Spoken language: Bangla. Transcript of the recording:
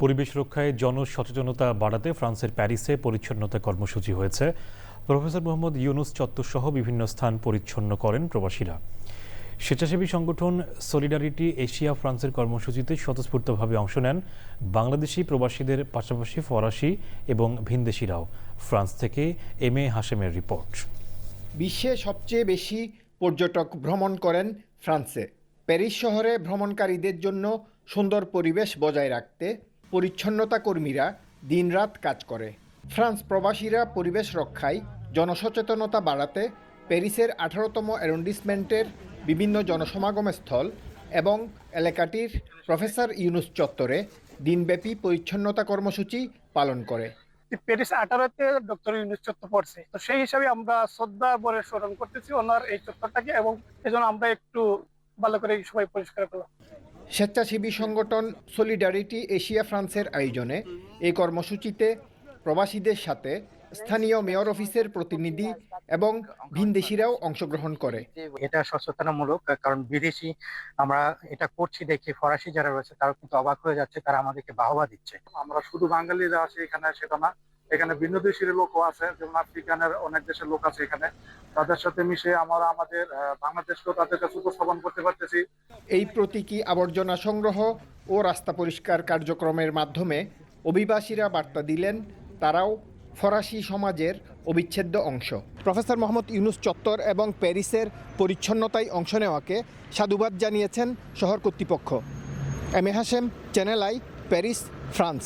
পরিবেশ রক্ষায় জনসচেতনতা বাড়াতে ফ্রান্সের প্যারিসে পরিচ্ছন্নতা কর্মসূচি হয়েছে। প্রফেসর মোহাম্মদ ইউনুস চত্বর সহ বিভিন্ন স্থান পরিচ্ছন্ন করেন প্রবাসীরা। স্বেচ্ছাসেবী সংগঠন সলিডারিটি এশিয়া ফ্রান্সের কর্মসূচিতে স্বতঃস্ফূর্তভাবে অংশ নেন বাংলাদেশি প্রবাসীদের পাশাপাশি ফরাসি এবং ভিনদেশিরাও। ফ্রান্স থেকে এম এ হাশেমের রিপোর্ট। বিশ্বে সবচেয়ে বেশি পর্যটক ভ্রমণ করেন ফ্রান্সে। প্যারিস শহরে ভ্রমণকারীদের জন্য সুন্দর পরিবেশ বজায় রাখতে পরিচ্ছন্নতা কর্মীরা দিনরাত কাজ করে। ফ্রান্স প্রবাসীরা পরিবেশ রক্ষায় জনসচেতনতা বাড়াতে প্যারিসের আঠারোতম অ্যারন্ডিসমেন্টের বিভিন্ন জনসমাগম স্থল এবং এলাকাটির প্রফেসর ইউনুস চত্বরে দিনব্যাপী পরিচ্ছন্নতা কর্মসূচি পালন করে। প্যারিস আঠারোতে ডক্টর ইউনুস চত্বর পড়ছে। তো সেই হিসাবে আমরা শ্রদ্ধা বলে স্মরণ করতেছি ওনার এই চত্বরটাকে এবং এজন্য আমরা একটু ভালো করে সবাই পরিষ্কার করলাম। স্বেচ্ছাসেবী সংগঠন সলিডারিটি এশিয়া ফ্রান্সের আয়োজনে এই কর্মসূচিতে প্রবাসীদের সাথে স্থানীয় মেয়র অফিসের প্রতিনিধি এবং ভিনদেশিরাও অংশগ্রহণ করে। এটা সচেতনামূলক কারণ বিদেশি আমরা এটা করছি দেখি ফরাসি যারা রয়েছে তারা কিন্তু অবাক হয়ে যাচ্ছে তারা আমাদেরকে বাহবা দিচ্ছে। আমরা শুধু বাঙালিরা আছি এখানে সেটা না এখানে ভিন্ন দেশের লোকও আছে, যেমন আফ্রিকানের অনেক দেশের লোক আছে এখানে। তাদের সাথে মিশে আমরা আমাদের বাংলাদেশকেও তাদের কাছে উপস্থাপন করতে পারতেছি। এই প্রতীকী আবর্জনা সংগ্রহ ও রাস্তা পরিষ্কার কার্যক্রমের মাধ্যমে অভিবাসীরা বার্তা দিলেন, তারাও ফরাসি সমাজের অবিচ্ছেদ্য অংশ। প্রফেসর মোহাম্মদ ইউনুস চত্বর এবং প্যারিসের পরিচ্ছন্নতায় অংশ নেওয়াকে সাধুবাদ জানিয়েছেন শহর কর্তৃপক্ষ। M A Hashem channel I, Paris, France.